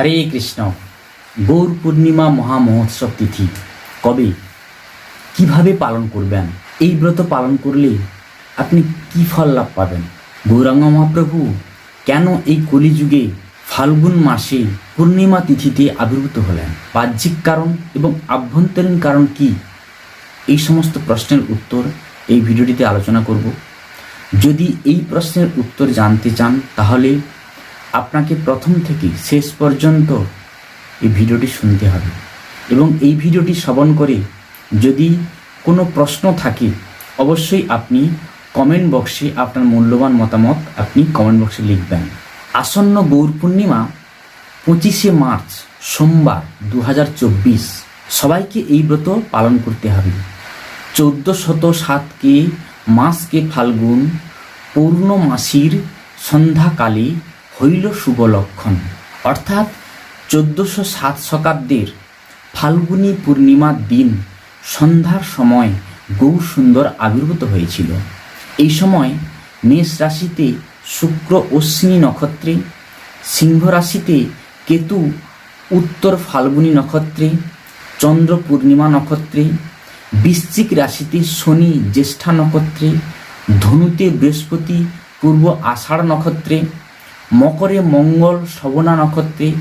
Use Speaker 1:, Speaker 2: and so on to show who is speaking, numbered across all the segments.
Speaker 1: হরে কৃষ্ণ। গৌর পূর্ণিমা মহা মহোৎসব তিথি। কবে? কীভাবে পালন করবেন? এই ব্রত পালন করলে আপনি কি ফল লাভ পাবেন? গৌরাঙ্গ মহাপ্রভু, কেন এই কলিযুগে ফাল্গুন মাসে পূর্ণিমা তিথিতে আবির্ভূত হলেন? বাহ্যিক কারণ এবং আভ্যন্তরীণ কারণ কি? এই সমস্ত প্রশ্নের উত্তর এই ভিডিওটিতে আলোচনা করব। যদি এই প্রশ্নের উত্তর জানতে চান, তাহলে আপনাকে প্রথম থেকে শেষ পর্যন্ত এই ভিডিওটি শুনতে হবে। এবং এই ভিডিওটি শ্রবণ করে যদি কোনো প্রশ্ন থাকে, অবশ্যই আপনি কমেন্ট বক্সে আপনার মূল্যবান মতামত আপনি কমেন্ট বক্সে লিখবেন। আসন্ন গৌর পূর্ণিমা পঁচিশে মার্চ সোমবার দু হাজার চব্বিশ। সবাইকে এই ব্রত পালন করতে হবে। চৌদ্দ শত সাতকে মাসকে ফাল্গুন, পূর্ণমাসির সন্ধ্যাকালে হইল শুভ লক্ষণ অর্থাৎ চোদ্দোশো সাত শতাব্দীর ফাল্গুনী পূর্ণিমার দিন সন্ধ্যার সময় গৌর সুন্দর আবির্ভূত হয়েছিল। এই সময় মেষ রাশিতে শুক্র অশ্বিনী নক্ষত্রে, সিংহ রাশিতে কেতু উত্তর ফাল্গুনী নক্ষত্রে, চন্দ্র পূর্ণিমা নক্ষত্রে, বৃশ্চিক রাশিতে শনি জ্যেষ্ঠা নক্ষত্রে, ধনুতে বৃহস্পতি পূর্ব আষাঢ় নক্ষত্রে মকরে মঙ্গল শবনা নক্ষত্রে,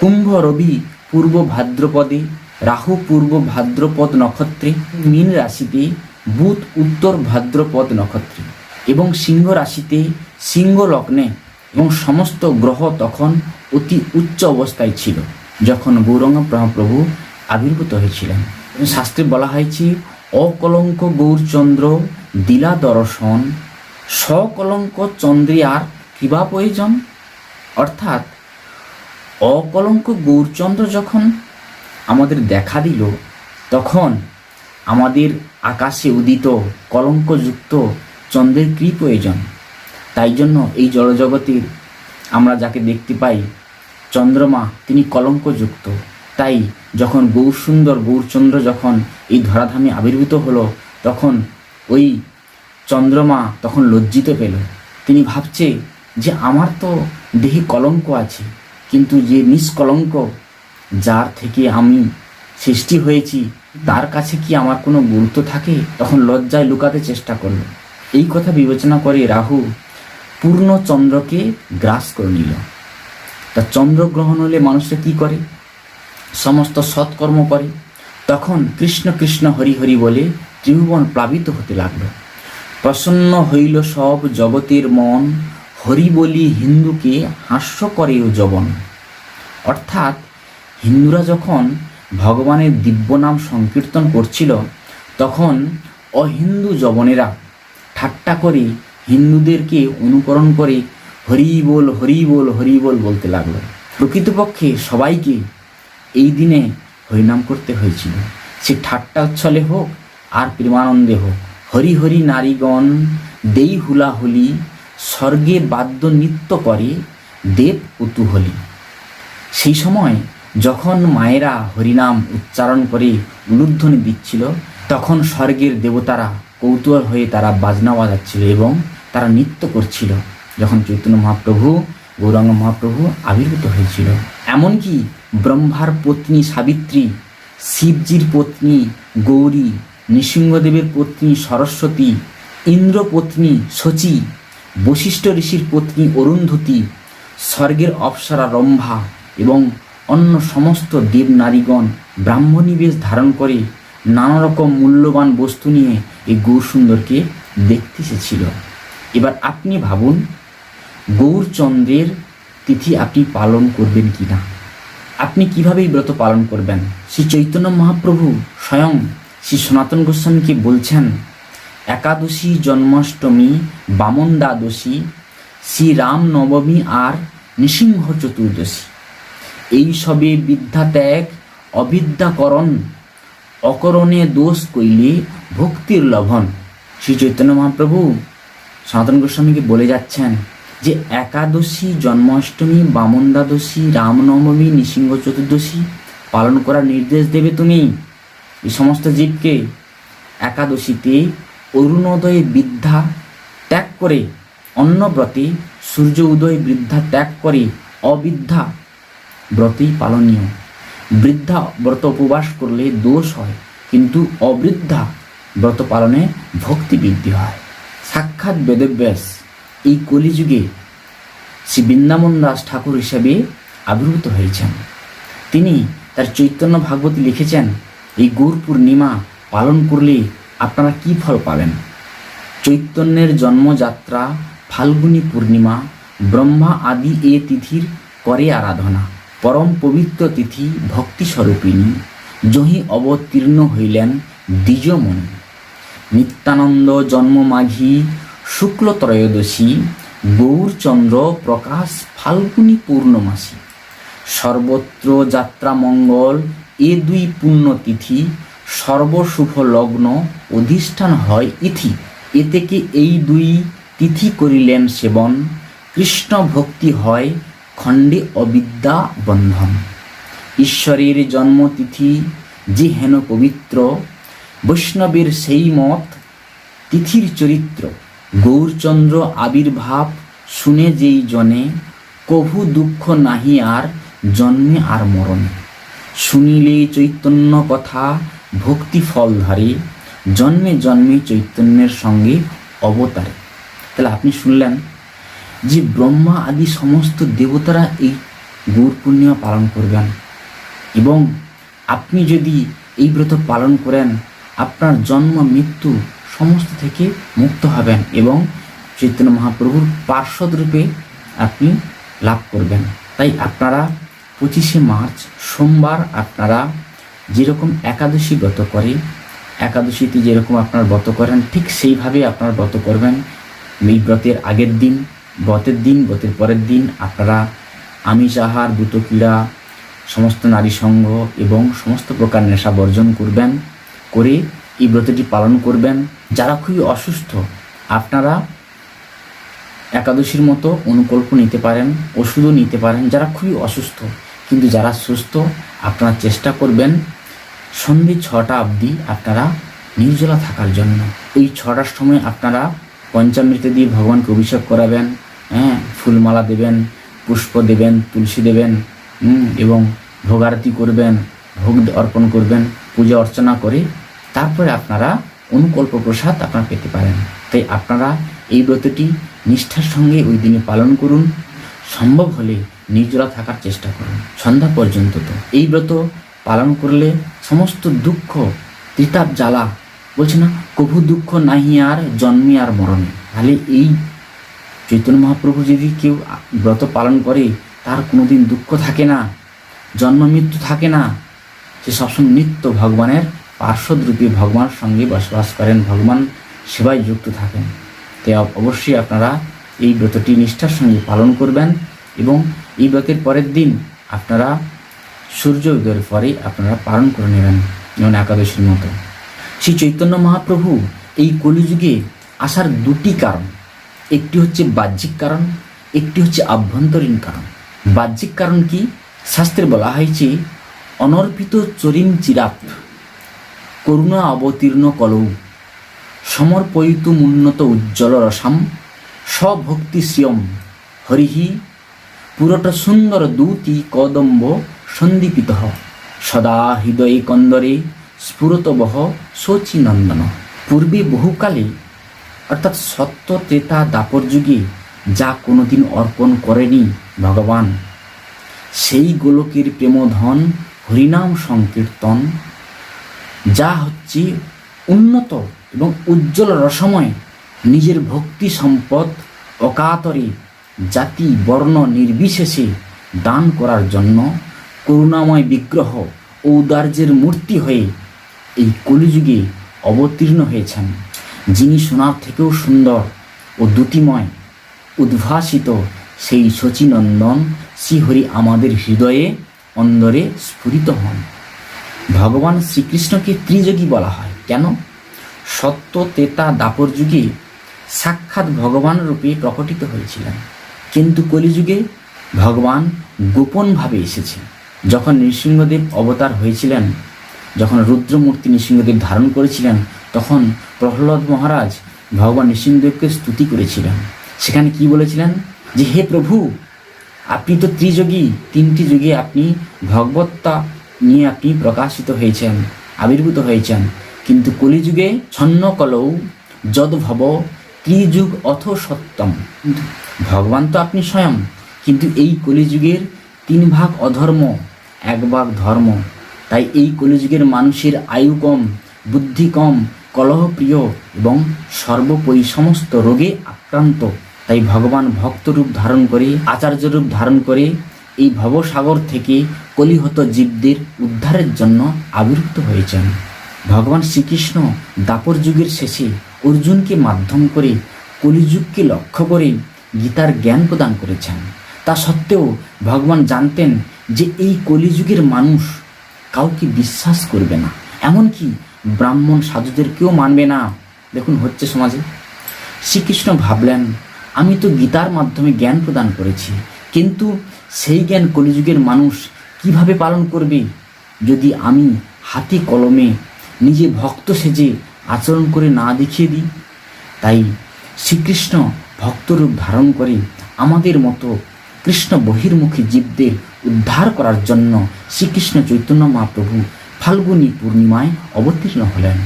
Speaker 1: কুম্ভ রবি পূর্ব ভাদ্রপদে, রাহু পূর্ব ভাদ্রপদ নক্ষত্রে, মীন রাশিতে, বুধ উত্তর ভাদ্রপদ নক্ষত্রে এবং সিংহ রাশিতে, সিংহ লগ্নে এবং সমস্ত গ্রহ তখন অতি উচ্চ অবস্থায় ছিল যখন গৌরঙ্গ মহাপ্রভু আবির্ভূত হয়েছিলেন। শাস্ত্রে বলা হয়েছে, অকলঙ্ক গৌরচন্দ্র দিলা দর্শন সকলঙ্ক চন্দ্রিয়ার কৃপা প্রয়োজন অর্থাৎ অকলঙ্ক গৌরচন্দ্র যখন আমাদের দেখা দিল, তখন আমাদের আকাশে উদিত কলঙ্কযুক্ত চন্দ্রের কী প্রয়োজন তাই জন্য এই জড়জগতের আমরা যাকে দেখতে পাই, চন্দ্রমা, তিনি কলঙ্কযুক্ত। তাই যখন গৌরসুন্দর গৌরচন্দ্র যখন এই ধরাধামে আবির্ভূত হলো, তখন ওই চন্দ্রমা তখন লজ্জিত পেল। তিনি ভাবছে যে আমার তো দেহে কলঙ্ক আছে, কিন্তু যে নিষ্কলঙ্ক যার থেকে আমি সৃষ্টি হয়েছি, তার কাছে কি আমার কোনো গুরুত্ব থাকে? তখন লজ্জায় লুকাতে চেষ্টা করল। এই কথা বিবেচনা করে রাহু পূর্ণ চন্দ্রকে গ্রাস করে নিল। তা চন্দ্রগ্রহণ হলে মানুষরা কি করে? সমস্ত সৎকর্ম করে। তখন কৃষ্ণ কৃষ্ণ হরি হরি বলে ত্রিভুবন প্লাবিত হতে লাগল। প্রসন্ন হইল সব জগতের মন হরি বলি হিন্দুকে হাস্য করে ও জবন অর্থাৎ হিন্দুরা যখন ভগবানের দিব্য নাম সংকীর্তন করছিল, তখন অহিন্দু জবনেরা ঠাট্টা করে হিন্দুদেরকে অনুকরণ করে হরি বল হরি বল হরি বল বলতে লাগল। প্রকৃতপক্ষে সবাইকে এই দিনে হরিনাম করতে হয়েছিল। সে ঠাট্টা উচ্ছলে হোক আর প্রেমানন্দে হোক, হরি হরি নারীগণ দেই হুলাহুলি স্বর্গে বাদ্য নৃত্য করে দেব কুতুহলী সেই সময় যখন মায়েরা হরিনাম উচ্চারণ করে উলুধ্বনি দিচ্ছিল, তখন স্বর্গের দেবতারা কৌতূহল হয়ে তারা বাজনা বাজাচ্ছিল এবং তারা নৃত্য করছিল। যখন চৈতন্য মহাপ্রভু, গৌরাঙ্গ মহাপ্রভু আবির্ভূত হয়েছিল। এমনকি ব্রহ্মার পত্নী সাবিত্রী, শিবজির পত্নী গৌরী, নৃসিংহদেবের পত্নী সরস্বতী, ইন্দ্রপত্নী শচী বশিষ্ঠ ঋষির পত্নী অরুন্ধতী, স্বর্গের অপ্সরা রম্ভা এবং অন্য সমস্ত দেব নারীগণ ব্রাহ্মণীবেশ ধারণ করে নানা রকম মূল্যবান বস্তু নিয়ে এই গৌরসুন্দরকে দেখতে এসেছিল। এবার আপনি ভাবুন, গৌরচন্দ্রের তিথি আপনি পালন করবেন কি না আপনি কীভাবে ব্রত পালন করবেন? শ্রী চৈতন্য মহাপ্রভু স্বয়ং শ্রী সনাতন গোস্বামীকে বলছেন একাদশী জন্মাষ্টমী বামন দ্বাদশী শ্রী রাম নবমী আর নৃসিংহ চতুর্দশী। এই সবে বিদ্যা ত্যাগ, অবিদ্যাকরণ, অকরণে দোষ কইলে ভক্তির লভন। শ্রী চৈতন্য মহাপ্রভু সনাতন গোস্বামীকে বলে যাচ্ছেন যে, একাদশী জন্মাষ্টমী বামন দ্বাদশী রামনবমী, নৃসিংহ চতুর্দশী পালন করার নির্দেশ দেবে তুমি। এই সমস্ত জীবকে একাদশীতে অরুণোদয় বৃদ্ধা ত্যাগ করে, অন্নব্রতে সূর্য উদয় বৃদ্ধা ত্যাগ করে, অবিদ্যা ব্রতই পালনীয়। বৃদ্ধা ব্রত উপবাস করলে দোষ হয়, কিন্তু অবৃদ্ধা ব্রত পালনে ভক্তি বৃদ্ধি হয়। সাক্ষাৎ বেদব্যাস, এই কলিযুগে শ্রী বৃন্দাবন দাস ঠাকুর হিসেবে আবির্ভূত হয়েছেন। তিনি তার চৈতন্য ভাগবতী লিখেছেন, এই গৌর পূর্ণিমা পালন করলে আপনারা কি ফল পাবেন? চৈতন্যের জন্মযাত্রা, ফাল্গুনী পূর্ণিমা, ব্রহ্মা আদি এ তিথির করে আরাধনা, পরম পবিত্র তিথি ভক্তি স্বরূপিণী জহি অবতীর্ণ হইলেন দ্বিজমণি, নিত্যানন্দ জন্ম মাঘী, শুক্ল ত্রয়োদশী, গৌরচন্দ্র প্রকাশ ফাল্গুনী পূর্ণমাসী। সর্বত্র যাত্রা মঙ্গল, এ দুই পুণ্যতিথি সর্বশুভ লগ্ন অধিষ্ঠান হয় ইথি। এ থেকে এই দুই তিথি করিলেন সেবন। কৃষ্ণ ভক্তি হয় খণ্ডে অবিদ্যা বন্ধন। ঈশ্বরের জন্মতিথি যে হেন পবিত্র, বৈষ্ণবের সেই মত তিথির চরিত্র। গৌরচন্দ্র আবির্ভাব শুনে যেই জনে, কভু দুঃখ নাহি আর জন্মে আর মরণে। শুনিলে চৈতন্য কথা ভক্তি ফল ধরে, জন্মে জন্মে চৈতন্যের সঙ্গে অবতারে। তাহলে আপনি শুনলেন যে ব্রহ্মা আদি সমস্ত দেবতারা এই গৌর পূর্ণিমা পালন করবেন এবং আপনি যদি এই ব্রত পালন করেন, আপনার জন্ম, মৃত্যু সমস্ত থেকে মুক্ত হবেন এবং চৈতন্য মহাপ্রভুর পার্শ্বদ রূপে আপনি লাভ করবেন। তাই আপনারা পঁচিশে মার্চ সোমবার আপনারা যেরকম একাদশী ব্রত করে একাদশীতে যেরকম আপনার ব্রত করেন, ঠিক সেইভাবে আপনার ব্রত করবেন। এই ব্রতের আগের দিন, ব্রতের দিন, ব্রতের পরের দিন আপনারা আমিষ আহার, দ্রুত ক্রীড়া, সমস্ত নারী সঙ্গ এবং সমস্ত প্রকার নেশা বর্জন করবেন, করে এই ব্রতটি পালন করবেন। যারা খুবই অসুস্থ, আপনারা একাদশীর মতো অনুকল্প নিতে পারেন, ওষুধও নিতে পারেন। যারা খুবই অসুস্থ, কিন্তু যারা সুস্থ, আপনারা চেষ্টা করবেন সন্ধে ছটা অবধি আপনারা নির্জলা থাকার জন্য। এই ছটার সময় আপনারা পঞ্চামৃত দিয়ে ভগবানকে অভিষেক করাবেন হ্যাঁ ফুলমালা দেবেন, পুষ্প দেবেন, তুলসী দেবেন এবং ভোগারতি করবেন, ভোগ অর্পণ করবেন, পূজা অর্চনা করে তারপরে আপনারা অনুকল্প প্রসাদ আপনারা পেতে পারেন। তাই আপনারা এই ব্রতটি নিষ্ঠার সঙ্গে ওই দিনে পালন করুন। সম্ভব হলে নির্জলা থাকার চেষ্টা করুন। সন্ধ্যা পর্যন্ত তো। এই ব্রত পালন করলে সমস্ত দুঃখ, ত্রিতাপ, জ্বালা, বলছে না, কভু দুঃখ নাহি আর জন্মে আর মরণে। তাহলে এই চৈতন্য মহাপ্রভু যদি কেউ ব্রত পালন করে, তার কোনোদিন দুঃখ থাকে না, জন্ম মৃত্যু থাকে না। সে সবসময় নিত্য ভগবানের পার্শ্বদ্রূপী ভগবানের সঙ্গে বসবাস করেন, ভগবান সেবায় যুক্ত থাকেন। তাই অবশ্যই আপনারা এই ব্রতটি নিষ্ঠার সঙ্গে পালন করবেন এবং এই ব্রতের পরের দিন আপনারা সূর্য উদয়ের পরে আপনারা পালন করে নেবেন, যেমন একাদশীর মতো। শ্রী চৈতন্য মহাপ্রভু এই কলিযুগে আসার দুটি কারণ। একটি হচ্ছে বাহ্যিক কারণ, একটি হচ্ছে আভ্যন্তরীণ কারণ। বাহ্যিক কারণ কি? শাস্ত্রে বলা হয়েছে, অনর্পিত চরিম চিরাপ করুণা অবতীর্ণ কলৌ, সমর্পয়িত উন্নত উজ্জ্বল রসাম, স্বভক্তি শ্রিয়ম, হরিহি, পুরোটা সুন্দর দূতি কদম্ব সন্দীপিত সদা হৃদয়ে কন্দরে স্ফুরতবহ শচীনন্দন পূর্বে বহুকালে, অর্থাৎ সত্য ত্রেতা দাপর যুগে, যা কোনোদিন অর্পণ করেনি ভগবান। সেই গোলকের প্রেমধন হরিনাম সংকীর্তন, যা হচ্ছে উন্নত এবং উজ্জ্বল রসময় নিজের ভক্তি সম্পদ অকাতরে জাতি বর্ণ নির্বিশেষে দান করার জন্য করুণাময় বিগ্রহ ও উদার্যের মূর্তি হয়ে এই কলিযুগে অবতীর্ণ হয়েছেন, যিনি সোনার থেকেও সুন্দর ও দ্যুতিময় উদ্ভাসিত সেই শচীনন্দন শ্রীহরি আমাদের হৃদয়ে অন্দরে স্ফুরিত হন। ভগবান শ্রীকৃষ্ণকে ত্রিযোগী বলা হয়। কেন? সত্য তেতা দাপর যুগে সাক্ষাৎ ভগবান রূপে প্রকটিত হয়েছিলেন। কিন্তু কলিযুগে ভগবান গোপনভাবে এসেছে যখন নৃসিংহদেব অবতার হয়েছিলেন, যখন রুদ্রমূর্তি নৃসিংহদেব ধারণ করেছিলেন, তখন প্রহ্লাদ মহারাজ ভগবান নৃসিংহদেবকে স্তুতি করেছিলেন। সেখানে কি বলেছিলেন? যে, হে প্রভু, আপনি তো ত্রিযোগী, তিনটি যুগে আপনি ভগবত্তা নিয়ে আপনি প্রকাশিত হয়েছেন, আবির্ভূত হয়েছেন। কিন্তু কলিযুগে ছন্ন কলৌ যদ্ভব ত্রিযুগ অথ সত্যম। ভগবান তো আপনি স্বয়ং, কিন্তু এই কলিযুগের তিন ভাগ অধর্ম এক ভাগ ধর্ম। তাই এই কলিযুগের মানুষের আয়ু কম, বুদ্ধি কম কলহপ্রিয় এবং সর্বোপরি সমস্ত রোগে আক্রান্ত। তাই ভগবান ভক্তরূপ ধারণ করে আচার্য রূপ ধারণ করে এই ভবসাগর থেকে কলিহত জীবদের উদ্ধারের জন্য আবির্ভূত হয়েছেন। ভগবান শ্রীকৃষ্ণ দাপর যুগের শেষে অর্জুনকে মাধ্যম করে কলিযুগকে লক্ষ্য করে গীতার জ্ঞান প্রদান করেছেন। তা সত্ত্বেও ভগবান জানতেন যে এই কলিযুগের মানুষ কাউকে বিশ্বাস করবে না। এমনকি ব্রাহ্মণ সাধুদেরকেও মানবে না। দেখুন, হচ্ছে সমাজে। শ্রীকৃষ্ণ ভাবলেন, আমি তো গীতার মাধ্যমে জ্ঞান প্রদান করেছি, কিন্তু সেই জ্ঞান কলিযুগের মানুষ কীভাবে পালন করবে? যদি আমি হাতে কলমে নিজে ভক্ত সেজে আচরণ করে না দেখিয়ে দিই, তাই শ্রীকৃষ্ণ ভক্তরূপ ধারণ করে আমাদের মতো কৃষ্ণ বহির্মুখী জীবদের উদ্ধার করার জন্য শ্রীকৃষ্ণ চৈতন্য মহাপ্রভু ফাল্গুনী পূর্ণিমায় অবতীর্ণ হলেন।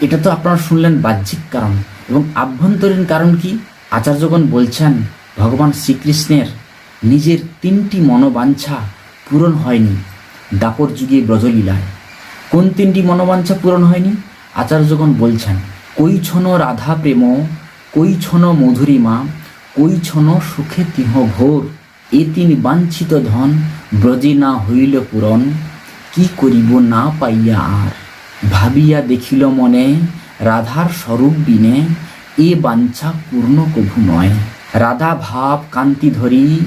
Speaker 1: এটা তো আপনারা শুনলেন বাহ্যিক কারণ এবং আভ্যন্তরীণ কারণ কি? আচার্যগণ বলছেন, ভগবান শ্রীকৃষ্ণের নিজের তিনটি মনোবাঞ্ছা পূরণ হয়নি, দাপর যুগে ব্রজলীলায়। কোন তিনটি মনোবাঞ্ছা পূরণ হয়নি? আচার্যগণ বলছেন কই ছন রাধা প্রেম কই ছন মধুরিমা কই ছন সুখে তিহ ভোর এ তিন বাঞ্ছিত ধন, ব্রজে না হইল পূরণ, কি করিব না পাইয়া আর? ভাবিয়া দেখিল মনে, রাধার স্বরূপ বিনে, এ বাঞ্ছা পূর্ণ কভু নয়। রাধা ভাব কান্তি ধরি,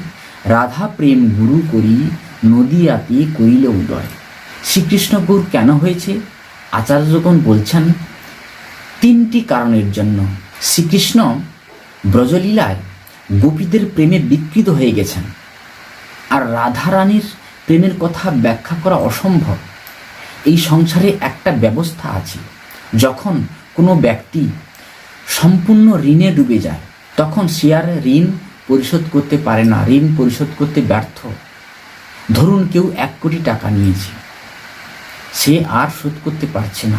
Speaker 1: রাধা প্রেম গুরু করি, নদীয়াতে করিল উদয়। শ্রীকৃষ্ণ গুরু কেন হয়েছে? আচার্যগণ বলছেন, তিনটি কারণের জন্য। শ্রীকৃষ্ণ ব্রজলীলায় গোপীদের প্রেমে বিকৃত হয়ে গেছেন। আর রাধারানীর প্রেমের কথা ব্যাখ্যা করা অসম্ভব। এই সংসারে একটা ব্যবস্থা আছে। যখন কোনো ব্যক্তি সম্পূর্ণ ঋণে ডুবে যায়, তখন সে আর ঋণ পরিশোধ করতে পারে না, ঋণ পরিশোধ করতে ব্যর্থ। ধরুন কেউ এক কোটি টাকা নিয়েছে, সে আর শোধ করতে পারছে না।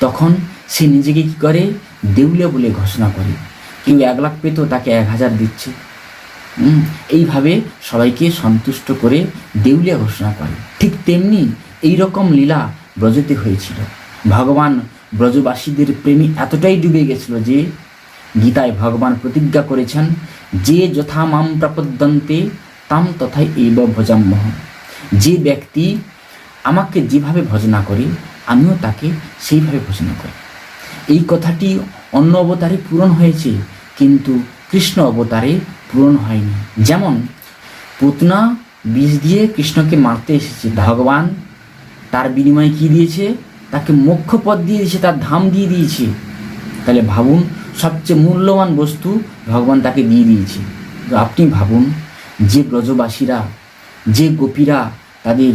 Speaker 1: তখন সে নিজেকে কী করে? দেউলে বলে ঘোষণা করে। কেউ এক লাখ পেত, তাকে এক হাজার দিচ্ছে। এইভাবে সবাইকে সন্তুষ্ট করে দেউলিয়া ঘোষণা করে। ঠিক তেমনি এই রকম লীলা ব্রজতে হয়েছিল। ভগবান ব্রজবাসীদের প্রেমী এতটাই ডুবে গেছিল যে, গীতায় ভগবান প্রতিজ্ঞা করেছেন, যে যথা মাম প্রাপদ্যন্তে, তাম তথাই এইব ভজাম্যহ। যে ব্যক্তি আমাকে যেভাবে ভজনা করে, আমিও তাকে সেইভাবে ভজনা করি। এই কথাটি অন্য অবতারে পূরণ হয়েছে, কিন্তু কৃষ্ণ অবতারে পূরণ হয়নি। যেমন পুতনা বিষ দিয়ে কৃষ্ণকে মারতে এসেছে। ভগবান তার বিনিময়ে কি দিয়েছে? তাকে মোক্ষ পথ দিয়ে দিয়েছে, তার ধাম দিয়ে দিয়েছে। তাহলে ভাবুন, সবচেয়ে মূল্যবান বস্তু ভগবান তাকে দিয়ে দিয়েছে। তো আপনি ভাবুন, যে ব্রজবাসীরা, যে গোপীরা তাদের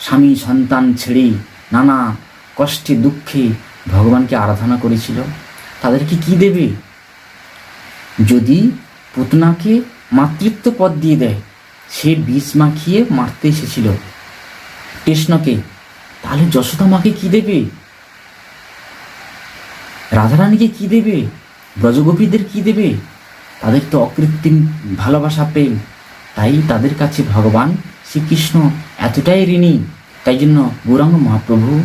Speaker 1: স্বামী সন্তান ছেড়ে নানা কষ্টে দুঃখে ভগবানকে আরাধনা করেছিল, তাদেরকে কি দেবে? যদি পুতনাকে মাতৃত্ব পদ দিয়ে দেয়, সে বিষ মাখিয়ে মারতে এসেছিল। কৃষ্ণকে, তাহলে যশোদা মাকে কি দেবে? রাধারানীকে কি দেবে? ব্রজগোপীদের কি দেবে? তাদের তো অকৃত্রিম ভালোবাসা, প্রেম। তাই তাদের কাছে ভগবান শ্রীকৃষ্ণ এতটাই ঋণী। তাই জন্য গৌরাঙ্গ মহাপ্রভু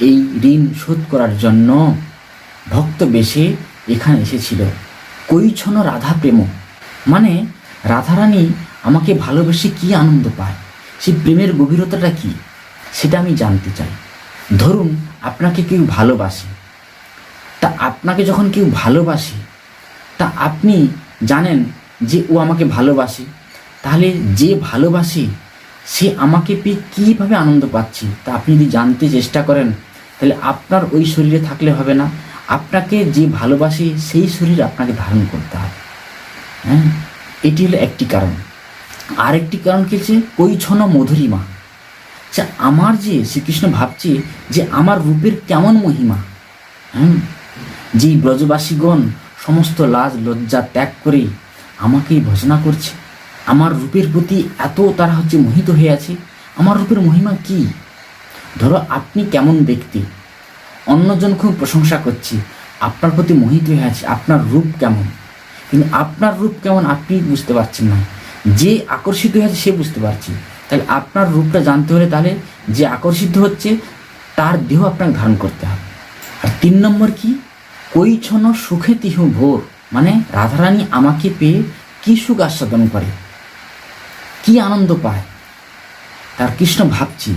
Speaker 1: এই ঋণ শোধ করার জন্য ভক্ত বেশে এখানে এসেছিল। কৈছন রাধা প্রেম? মানে রাধারানী আমাকে ভালোবেসে কি আনন্দ পায়? সেই প্রেমের গভীরতাটা কি? সেটা আমি জানতে চাই। ধরুন, আপনাকে কেউ ভালোবাসে। তা আপনাকে যখন কেউ ভালোবাসে, তা আপনি জানেন যে ও আমাকে ভালোবাসে। তাহলে যে ভালোবাসে, সে আমাকে পেয়ে কীভাবে আনন্দ পাচ্ছে, তা আপনি যদি জানতে চেষ্টা করেন, তাহলে আপনার ওই শরীরে থাকলে হবে না। আপনাকে যে ভালোবাসে সেই শরীর আপনাকে ধারণ করতে হবে। হ্যাঁ? এটি হলো একটি কারণ। আরেকটি কারণ কি হচ্ছে? কৈছন মধুরিমা আচ্ছা আমার যে শ্রীকৃষ্ণ ভাবছে যে আমার রূপের কেমন মহিমা হ্যাঁ? যেই ব্রজবাসীগণ সমস্ত লাজ লজ্জা ত্যাগ করে আমাকেই ভজনা করছে, আমার রূপের প্রতি এত তারা হচ্ছে মোহিত হয়ে আছে, আমার রূপের মহিমা কি? ধরো, আপনি কেমন ব্যক্তি অন্যজন খুব প্রশংসা করছে। আপনার প্রতি মোহিত হয়ে আছে, আপনার রূপ কেমন? কিন্তু আপনার রূপ কেমন আপনি বুঝতে পারছেন না। যে আকর্ষিত হয়ে আছে, সে বুঝতে পারছে। তাহলে আপনার রূপটা জানতে হলে তাহলে যে আকর্ষিত হচ্ছে, তার দেহ আপনাকে ধারণ করতে হবে। আর তিন নম্বর কি? কই ছন সুখে তিহ ভোর। মানে রাধারানী আমাকে পেয়ে কি সুখ আস্বাদন করে? কি আনন্দ পায়? তার কৃষ্ণ ভাবছি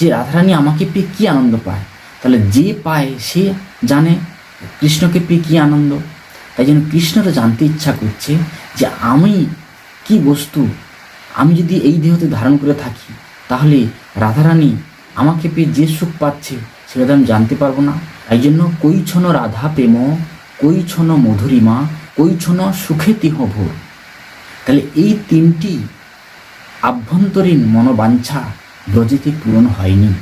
Speaker 1: যে রাধারানী আমাকে পেয়ে কি আনন্দ পায়? তাহলে যে পায়, সে জানে কৃষ্ণকে পেয়ে কী আনন্দ। তাই জন্য কৃষ্ণটা জানতে ইচ্ছা করছে যে আমি কি বস্তু, আমি যদি এই দেহতে ধারণ করে থাকি, তাহলে রাধারানী আমাকে পেয়ে যে সুখ পাচ্ছে, সেটা তো আমি জানতে পারব না। তাই জন্য কই ছন রাধা প্রেম, কই ছন মধুরিমা, কই ছন সুখে তিহ ভোর। তাহলে এই তিনটি আভ্যন্তরীণ মনোবাঞ্ছা ব্রজেতে পূরণ হয়নি।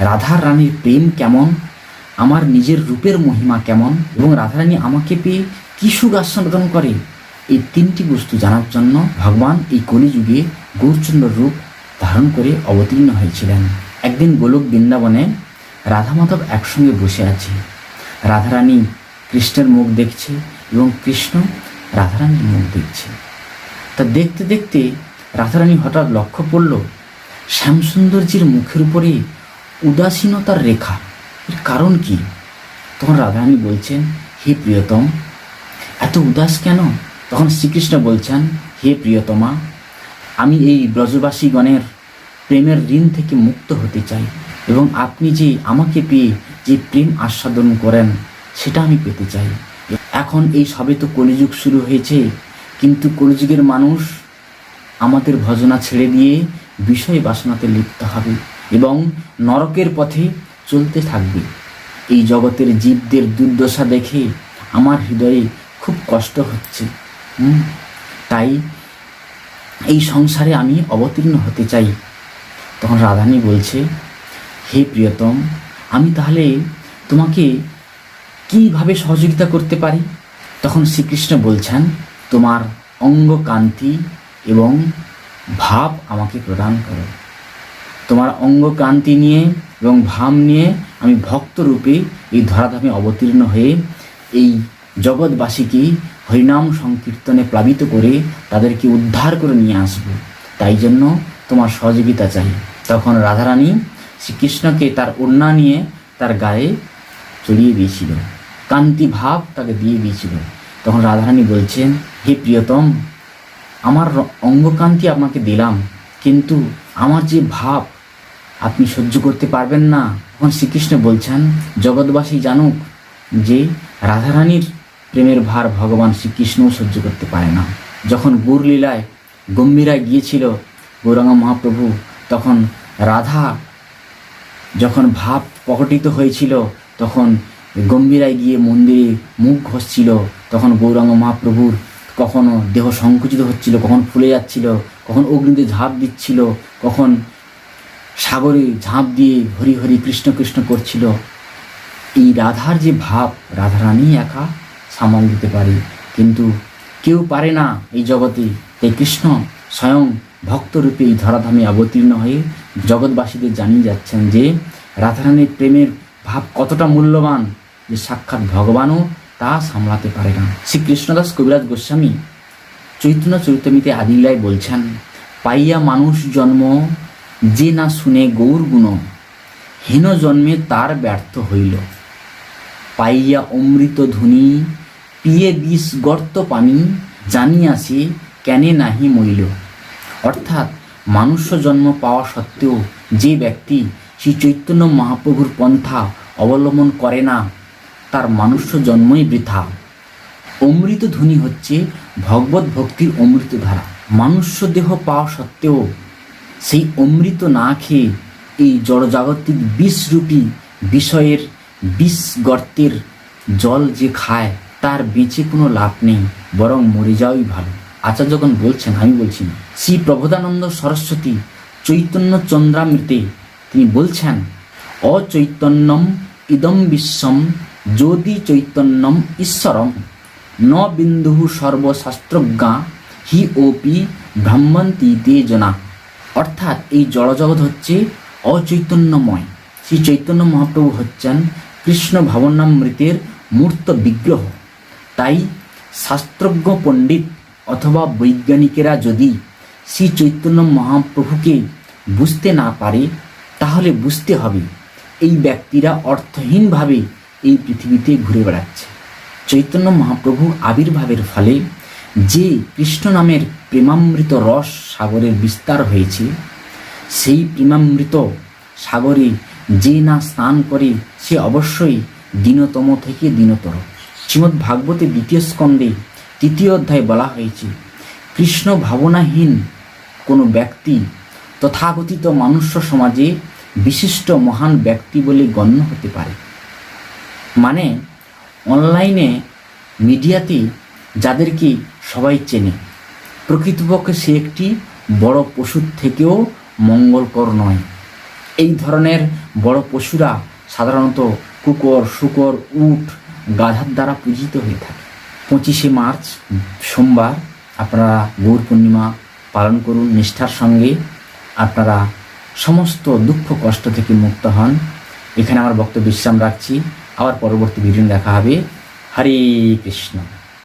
Speaker 1: রাধা রানীর প্রেম কেমন? আমার নিজের রূপের মহিমা কেমন? এবং রাধারানী আমাকে পেয়ে কি সুখ আস্বাদন করে? এই তিনটি বস্তু জানার জন্য ভগবান এই কলিযুগে গৌরচন্দ্র রূপ ধারণ করে অবতীর্ণ হয়েছিলেন। একদিন গোলক বৃন্দাবনে রাধা মাধব একসঙ্গে বসে আছে। রাধারানী কৃষ্ণের মুখ দেখছে এবং কৃষ্ণ রাধারানীর মুখ দেখছে। তা দেখতে দেখতে রাধারানী হঠাৎ লক্ষ্য পড়ল শ্যামসুন্দরজির মুখের উপরে উদাসীনতার রেখা। এর কারণ কি? তখন রাধারানী বলছেন, হে প্রিয়তম, এত উদাস কেন? তখন শ্রীকৃষ্ণ বলছেন, হে প্রিয়তমা, আমি এই ব্রজবাসীগণের প্রেমের ঋণ থেকে মুক্ত হতে চাই এবং আপনি যে আমাকে পেয়ে যে প্রেম আস্বাদন করেন, সেটা আমি পেতে চাই। এখন এই সবে তো কলিযুগ শুরু হয়েছে, কিন্তু কলিযুগের মানুষ আমাদের ভজনা ছেড়ে দিয়ে বিষয় বাসনাতে লিপ্ত হবে। এবং নরকের পথে চলতে থাকবে। এই জগতের জীবদের দুর্দশা দেখে আমার হৃদয়ে খুব কষ্ট হচ্ছে। তাই এই সংসারে আমি অবতীর্ণ হতে চাই। তখন রাধানী বলছে, হে প্রিয়তম, আমি তাহলে তোমাকে কীভাবে সহযোগিতা করতে পারি? তখন শ্রীকৃষ্ণ বলছেন, তোমার অঙ্গকান্তি এবং ভাব আমাকে প্রদান করো। তোমার অঙ্গ কান্তি নিয়ে এবং ভাব নিয়ে আমি ভক্ত রূপে এই ধরাধামে অবতীর্ণ হয়ে এই জগৎবাসীকে হরিনাম সংকীর্তনে প্লাবিত করে তাদেরকে উদ্ধার করে নিয়ে আসব। তাই জন্য তোমার সহযোগিতা চাই। তখন রাধারানী শ্রীকৃষ্ণকে তার ওড়না নিয়ে তার গায়ে চড়িয়ে দিয়েছিল। কান্তি ভাব তাকে দিয়ে দিয়েছিল। তখন রাধারানী বলছেন, হে প্রিয়তম, আমার অঙ্গকান্তি আপনাকে দিলাম, কিন্তু আমার যে ভাব আপনি সহ্য করতে পারবেন না। তখন শ্রীকৃষ্ণ বলছেন, জগৎবাসী জানুক যে রাধারানীর প্রেমের ভার ভগবান শ্রীকৃষ্ণও সহ্য করতে পারে না। যখন গুরলীলায় গম্ভীরায় গিয়েছিল গৌরাঙ্গ মহাপ্রভু, তখন রাধা যখন ভাব প্রকটিত হয়েছিল, তখন গম্ভীরায় গিয়ে মন্দিরে মুখ ঘষছিল, তখন গৌরাঙ্গ মহাপ্রভুর কখনো দেহ সংকুচিত হচ্ছিল, কখন ফুলে যাচ্ছিল, কখন অগ্নিতে ঝাঁপ দিচ্ছিল, কখন সাগরে ঝাঁপ দিয়ে হরি হরি কৃষ্ণ কৃষ্ণ করছিল। এই রাধার যে ভাব রাধারানী একা সামাল দিতে পারে, কিন্তু কেউ পারে না এই জগতে। তাই কৃষ্ণ স্বয়ং ভক্তরূপে এই ধরাধামে অবতীর্ণ হয়ে জগৎবাসীদের জানিয়ে যাচ্ছেন যে রাধারানীর প্রেমের ভাব কতটা মূল্যবান যে সাক্ষাৎ ভগবানও তা সামলাতে পারে না। শ্রীকৃষ্ণদাস কবিরাজ গোস্বামী চৈতন্য চৈতমিতে আদিল্লায় বলছেন, পাইয়া মানুষ জন্ম যে না শুনে গৌর গুণ, হীন জন্মে তার ব্যর্থ হইল। পাইয়া অমৃত ধুনি, পিয়ে বিষ গর্ত পানি, জানিয়াছে কেনে নাহি মইল অর্থাৎ মানুষ্য জন্ম পাওয়া সত্ত্বেও যে ব্যক্তি শ্রী চৈতন্য মহাপ্রভুর পন্থা অবলম্বন করে না, তার মানুষ্য জন্মই বৃথা। অমৃত ধ্বনি হচ্ছে ভগবত ভক্তির অমৃত ধারা মানুষ্য দেহ পাওয়া সত্ত্বেও সেই অমৃত না খেয়ে এই জড়জাগতিক বিষরূপী বিষয়ের বিষ গর্তের জল যে খায়, তার বেঁচে কোনো লাভ নেই, বরং মরে যাওয়াই ভালো। আচার্যগণ বলছেন, আমি বলছি না। শ্রী প্রবোধানন্দ সরস্বতী চৈতন্য চন্দ্রামৃতে তিনি বলছেন, অচৈতন্যম ইদম বিশ্বম, জ্যোতি চৈতন্যম ঈশ্বরম। ন বিন্দু সর্বশাস্ত্রজ্ঞা, হি ওপি ভ্রমন্তি তেজনা। অর্থাৎ এই জড়জগৎ হচ্ছে অচৈতন্যময়। শ্রী চৈতন্য মহাপ্রভু হচ্ছেন কৃষ্ণ ভাবনামৃতের মূর্ত বিগ্রহ। তাই শাস্ত্রজ্ঞ পণ্ডিত অথবা বৈজ্ঞানিকেরা যদি শ্রী চৈতন্য মহাপ্রভুকে বুঝতে না পারে, তাহলে বুঝতে হবে এই ব্যক্তিরা অর্থহীনভাবে এই পৃথিবীতে ঘুরে বেড়াচ্ছে। চৈতন্য মহাপ্রভু আবির্ভাবের ফলে যে কৃষ্ণ নামের প্রেমামৃত রস সাগরের বিস্তার হয়েছে, সেই প্রেমামৃত সাগরে যে না স্নান করে, সে অবশ্যই দীনতম থেকে দীনতর। শ্রীমদ্ ভাগবতে দ্বিতীয় স্কন্ধে তৃতীয় অধ্যায় বলা হয়েছে, কৃষ্ণ ভাবনাহীন কোনো ব্যক্তি তথাকথিত মনুষ্য সমাজে বিশিষ্ট মহান ব্যক্তি বলে গণ্য হতে পারে। মানে অনলাইনে মিডিয়াতে যাদেরকে সবাই চেনে। প্রকৃতপক্ষে সে একটি বড় পশুর থেকেও মঙ্গলকর নয়। এই ধরনের বড় পশুরা সাধারণত কুকুর, শুকর, উট, গাধার দ্বারা পূজিত হয়ে থাকে। পঁচিশে মার্চ সোমবার আপনারা গৌর পূর্ণিমা পালন করুন নিষ্ঠার সঙ্গে। আপনারা সমস্ত দুঃখ, কষ্ট থেকে মুক্ত হন। এখানে আমার বক্তব্য বিশ্রাম রাখছি। আবার পরবর্তী ভিডিও দেখা হবে। হরে কৃষ্ণ।